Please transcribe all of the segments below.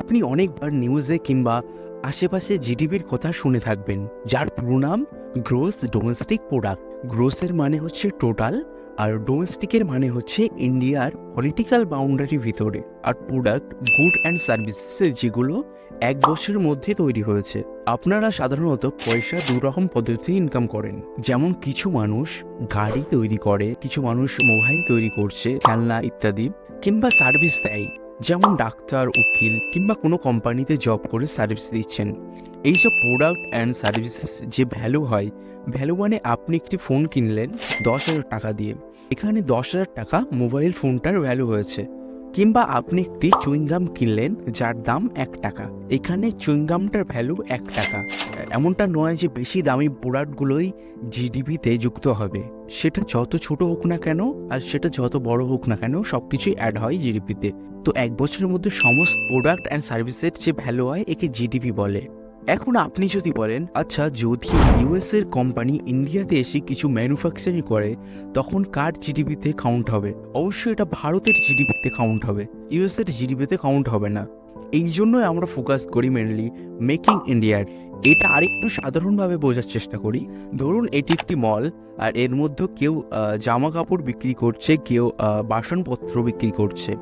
আপনি অনেকবার নিউজে কিংবা আশেপাশে জিডিপির কথা শুনে থাকবেন, যার পুরো নাম গ্রোস ডোমেস্টিক প্রোডাক্ট। গ্রোসের মানে হচ্ছে টোটাল, আর ডোমেস্টিকের মানে হচ্ছে ইন্ডিয়ার পলিটিক্যাল বাউন্ডারির ভিতরে। আর প্রোডাক্ট, গুড অ্যান্ড সার্ভিসেস যেগুলো এক বছরের মধ্যে তৈরি হয়েছে। আপনারা সাধারণত পয়সা দু রকম পদ্ধতিতে ইনকাম করেন। যেমন কিছু মানুষ গাড়ি তৈরি করে, কিছু মানুষ মোবাইল তৈরি করছে, খেলনা ইত্যাদি, কিংবা সার্ভিস দেয়। যেমন ডাক্তার, উকিল কিংবা কোনো কোম্পানিতে জব করে সার্ভিস দিচ্ছেন। এইসব প্রোডাক্ট অ্যান্ড সার্ভিসেস যে ভ্যালু হয় ভ্যালু মানে আপনি একটি ফোন কিনলেন দশ হাজার টাকা দিয়ে। এখানে দশ হাজার টাকা মোবাইল ফোনটার ভ্যালু হয়েছে। কিংবা আপনি একটি চুইংগাম কিনলেন যার দাম এক টাকা। এখানে চুইংগামটার ভ্যালু এক টাকা। এমনটা নয় যে বেশি দামি প্রোডাক্টগুলোই জিডিপিতে যুক্ত হবে। সেটা যত ছোট হোক না কেন আর সেটা যত বড় হোক না কেন সব কিছুই অ্যাড হয় জিডিপিতে। তো এক বছরের মধ্যে সমস্ত প্রোডাক্ট অ্যান্ড সার্ভিসের যে ভ্যালু হয়, একে জিডিপি বলে। এখন আপনি যদি বলেন আচ্ছা যদি ইউএস এর কোম্পানি ইন্ডিয়াতে এসে কিছু ম্যানুফ্যাকচারিং করে, তখন কার জিডিপিতে কাউন্ট হবে? অবশ্যই এটা ভারতের জিডিপিতে কাউন্ট হবে। ইউএস এর জিডিপিতে কাউন্ট হবে না। এই জন্যই আমরা ফোকাস করি মেনলি মেকিং ইন্ডিয়ার এটা আরেকটু সাধারণভাবে বোঝার চেষ্টা করি। ধরুন, এটি একটি মল আর এর মধ্যে কেউ জামা কাপড় বিক্রি করছে, কেউ বাসনপত্র বিক্রি করছে।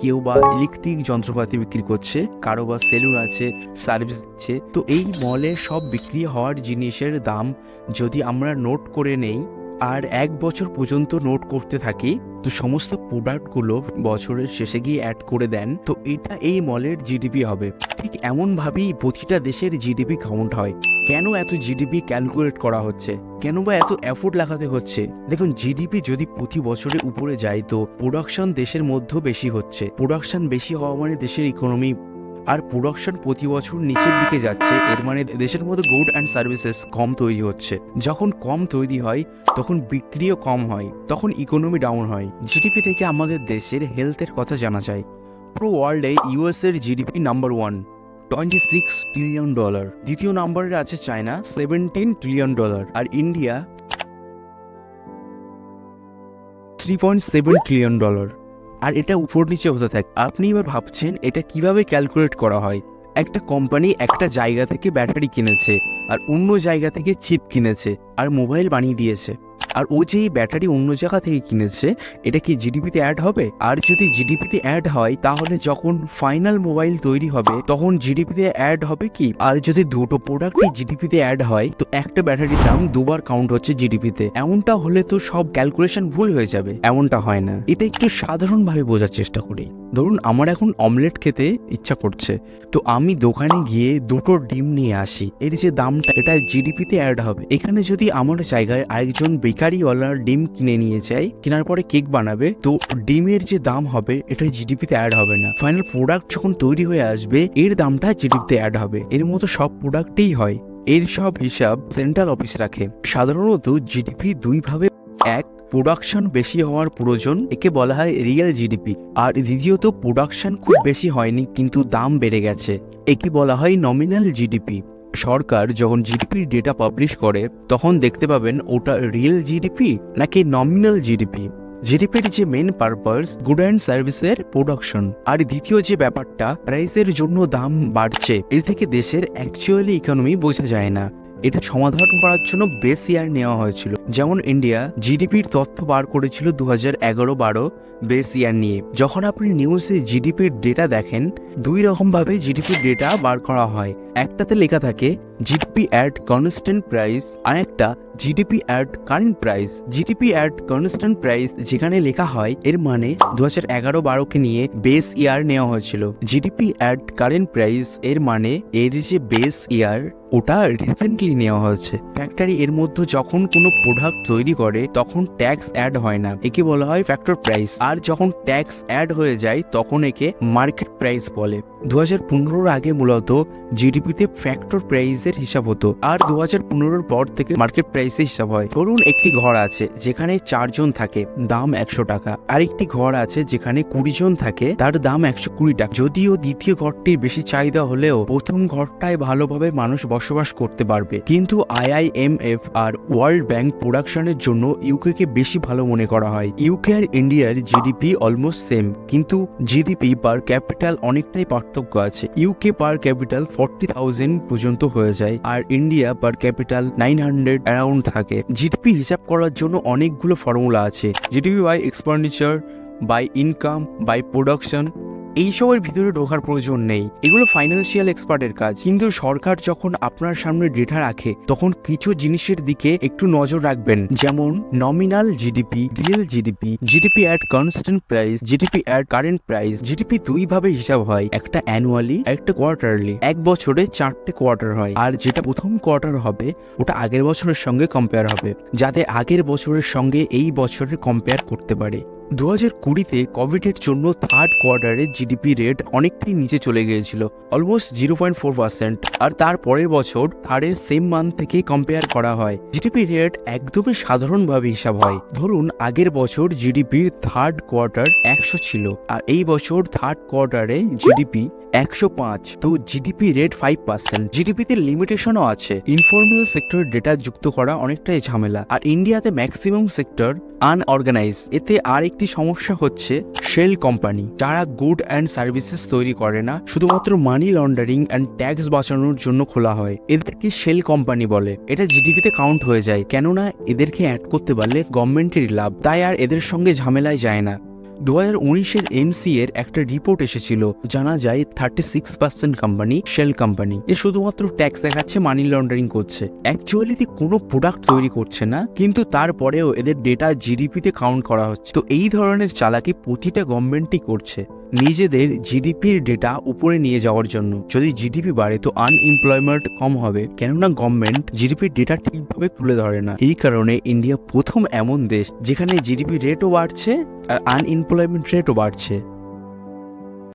কেউ বা ইলেকট্রিক যন্ত্রপাতি বিক্রি করছে, কারও বা সেলুন আছে সার্ভিস দিচ্ছে। তো এই মলে সব বিক্রি হওয়ার জিনিসের দাম যদি আমরা নোট করে নেই, আর এক বছর পর্যন্ত নোট করতে থাকি তো সমস্ত প্রোডাক্টগুলো বছরের শেষে গিয়ে অ্যাড করে দেন, তো এটা এই মলের জিডিপি হবে। ঠিক এমনভাবেই প্রতিটা দেশের জিডিপি কাউন্ট হয়। কেন এত জিডিপি ক্যালকুলেট করা হচ্ছে? কেন বা এত এফোর্ট লাগাতে হচ্ছে? দেখুন জিডিপি যদি প্রতি বছরে উপরে যায়, তো প্রোডাকশন দেশের মধ্যে বেশি হচ্ছে। প্রোডাকশন বেশি হওয়া মানে দেশের ইকোনমি আর প্রোডাকশন প্রতি বছর নিচের দিকে যাচ্ছে। এর মানে দেশের মধ্যে গুড অ্যান্ড সার্ভিসেস কম তৈরি হচ্ছে। যখন কম তৈরি হয়, তখন বিক্রিও কম হয়, তখন ইকোনমি ডাউন হয়। জিডিপি থেকে আমাদের দেশের হেলথের কথা জানা যায়। পুরো ওয়ার্ল্ডে ইউএস এর GDP number one twenty six trillion dollar দ্বিতীয় নম্বরে আছে চায়না সেভেন্টিন ট্রিলিয়ন ডলার আর India three point seven trillion dollar আর এটা উপর নিচে হতে থাকে। আপনি এবার ভাবছেন এটা কীভাবে ক্যালকুলেট করা হয়? একটা কোম্পানি একটা জায়গা থেকে ব্যাটারি কিনেছে, আর অন্য জায়গা থেকে চিপ কিনেছে, আর মোবাইল বানিয়ে দিয়েছে। আর ও যে ব্যাটারি অন্য জায়গা থেকে কিনেছে, এটা কি জিডিপিতে অ্যাড হবে? আর যদি জিডিপিতে অ্যাড হয়, তাহলে যখন ফাইনাল মোবাইল তৈরি হবে, তখন জিডিপিতে অ্যাড হবে কি? আর যদি দুটো প্রোডাক্টই জিডিপিতে অ্যাড হয়, তো একটা ব্যাটারির দাম দুবার কাউন্ট হচ্ছে জিডিপিতে এমনটা হলে তো সব ক্যালকুলেশন ভুল হয়ে যাবে। এমনটা হয় না। এটা একটু সাধারণভাবে বোঝার চেষ্টা করি। ধরুন, আমার এখন অমলেট খেতে ইচ্ছা করছে। তো আমি দোকানে গিয়ে দুটো ডিম নিয়ে আসি। এর যে দামটা, এটা জিডিপিতে অ্যাড হবে। এখানে যদি আমার জায়গায় আরেকজন বেকারিওয়ালার ডিম কিনে নিয়ে যায়, কেনার পরে কেক বানাবে। তো ডিমের যে দাম হবে এটা জিডিপিতে অ্যাড হবে না। ফাইনাল প্রোডাক্ট যখন তৈরি হয়ে আসবে, এর দামটা জিডিপিতে অ্যাড হবে। এর মতো সব প্রোডাক্টেই হয়। এর সব হিসাব সেন্ট্রাল অফিস রাখে। সাধারণত জিডিপি দুইভাবে এক প্রোডাকশন বেশি হওয়ার প্রয়োজন, একে বলা হয় রিয়েল জিডিপি আর দ্বিতীয়ত প্রোডাকশন খুব বেশি হয়নি, কিন্তু দাম বেড়ে গেছে। একে বলা হয় নমিনাল জিডিপি সরকার যখন জিডিপির ডেটা পাবলিশ করে, তখন দেখতে পাবেন ওটা রিয়েল জিডিপি নাকি নমিনাল জিডিপি জিডিপির যে মেন পারপাস গুড অ্যান্ড সার্ভিসের প্রোডাকশন আর দ্বিতীয় যে ব্যাপারটা প্রাইসের জন্য দাম বাড়ছে, এর থেকে দেশের অ্যাকচুয়ালি ইকোনমি বোঝা যায় না। এটা সমাধান করার জন্য বেস ইয়ার নেওয়া হয়েছিল। যেমন ইন্ডিয়া জিডিপির তথ্য বার করেছিল দু হাজার এগারো বারো বেস ইয়ার নিয়ে। যখন আপনি নিউজে জিডিপির ডেটা দেখেন, দুই রকম ভাবে জিডিপির ডেটা বার করা হয়। একটাতে লেখা থাকে জিডিপি অ্যাট কনস্ট্যান্ট প্রাইস আর একটা, GDP at current price GDP at constant price যেখানে লেখা হয়, এর মানে দু হাজার এগারো বারোকে নিয়ে বেস ইয়ার নেওয়া হয়েছিল। জিডিপি অ্যাট কারেন্ট প্রাইস এর মানে এর যে বেস ইয়ার, ওটা রিসেন্টলি নেওয়া হয়েছে। ফ্যাক্টরি এর মধ্যে যখন কোনো প্রোডাক্ট তৈরি করে, তখন ট্যাক্স অ্যাড হয় না। একে বলা হয় ফ্যাক্টর প্রাইস আর যখন ট্যাক্স অ্যাড হয়ে যায়, তখন একে মার্কেট প্রাইস বলে। দু হাজার পনেরোর আগে মূলত জিডিপি জিডিপিতে ফ্যাক্টর প্রাইসের হিসাব হতো। আর দু হাজার পর থেকে মার্কেট প্রাইসে হিসাব হয়। ধরুন একটি ঘর আছে যেখানে চারজন থাকে, দাম একশো টাকা। আর একটি ঘর আছে যেখানে কুড়ি জন থাকে, তার দাম একশো কুড়ি টাকা। যদিও দ্বিতীয় ঘরটির বেশি চাহিদা হলেও প্রথম ঘরটায় ভালোভাবে মানুষ বসবাস করতে পারবে। কিন্তু আইআইএমএফ আর ওয়ার্ল্ড ব্যাংক প্রোডাকশনের জন্য ইউকে কে বেশি ভালো মনে করা হয়। ইউকে আর ইন্ডিয়ার জিডিপি অলমোস্ট সেম কিন্তু জিডিপি পার ক্যাপিটাল অনেকটাই পার্থক্য আছে। UK per capital forty thousand পর্যন্ত হয়ে যায়। আর India per capital nine hundred around থাকে। জিডিপি হিসাব করার জন্য অনেকগুলো ফর্মুলা আছে। GDP by expenditure by income by production এইসবের ভিতরে ঢোকার প্রয়োজন নেই। এগুলো ফাইন্যান্সিয়াল এক্সপার্টের কাজ। কিন্তু সরকার যখন আপনার সামনে ডেটা রাখে, তখন কিছু জিনিসের দিকে একটু নজর রাখবেন। যেমন nominal GDP real GDP GDP at constant price GDP at current price GDP দুই ভাবে হিসাব হয়। একটা অ্যানুয়ালি একটা কোয়ার্টারলি এক বছরে চারটে কোয়ার্টার হয়। আর যেটা প্রথম কোয়ার্টার হবে, ওটা আগের বছরের সঙ্গে কম্পেয়ার হবে। যাতে আগের বছরের সঙ্গে এই বছরের কম্পেয়ার করতে পারে। দু হাজার কুড়িতে কোভিডের জন্য থার্ড কোয়ার্টারে জিডিপি রেট অনেকটাই নিচে চলে গিয়েছিল almost zero point four percent আর তার পরের বছর থার্ডের সেম মান্থ থেকে কম্পেয়ার করা হয়। জিডিপি রেট একদমই সাধারণভাবে হিসাব হয়। ধরুন, আগের বছর জিডিপির থার্ড কোয়ার্টার একশো ছিল, আর এই বছর থার্ড কোয়ার্টারে জিডিপি একশো পাঁচ। তো জিডিপি রেট ফাইভ পার্সেন্ট জিডিপিতে লিমিটেশনও আছে। ইনফর্মাল সেক্টর ডেটা যুক্ত করা অনেকটাই ঝামেলা। আর ইন্ডিয়াতে ম্যাক্সিমাম সেক্টর আনঅর্গানাইজ এতে আর একটি সমস্যা হচ্ছে শেল কোম্পানি। যারা গুড অ্যান্ড সার্ভিসেস তৈরি করে না, শুধুমাত্র মানি লন্ডারিং অ্যান্ড ট্যাক্স বাঁচানোর জন্য খোলা হয়। এদেরকে শেল কোম্পানি বলে। এটা জিডিপিতে কাউন্ট হয়ে যায়। কেননা এদেরকে অ্যাড করতে পারলে গভর্নমেন্টেরই লাভ। তাই আর এদের সঙ্গে ঝামেলায় যায় না। দু হাজার উনিশের এমসি এর একটা রিপোর্ট এসেছিল, জানা যায় thirty six percent company shell company এ শুধুমাত্র ট্যাক্স দেখাচ্ছে মানি লন্ডারিং করছে। অ্যাকচুয়ালি কোনো প্রোডাক্ট তৈরি করছে না, কিন্তু তারপরেও এদের ডেটা জিডিপিতে কাউন্ট করা হচ্ছে। তো এই ধরনের চালাকি প্রতিটা গভর্নমেন্টই করছে। নিজেদের জিডিপির ডেটা উপরে নিয়ে যাওয়ার জন্য। যদি জিডিপি বাড়ে, তো আনএমপ্লয়মেন্ট কম হবে। কেননা গভর্নমেন্ট জিডিপির ডেটা ঠিকভাবে তুলে ধরে না। এই কারণে ইন্ডিয়া প্রথম এমন দেশ যেখানে জিডিপি রেটও বাড়ছে আর আনএমপ্লয়মেন্ট রেটও বাড়ছে।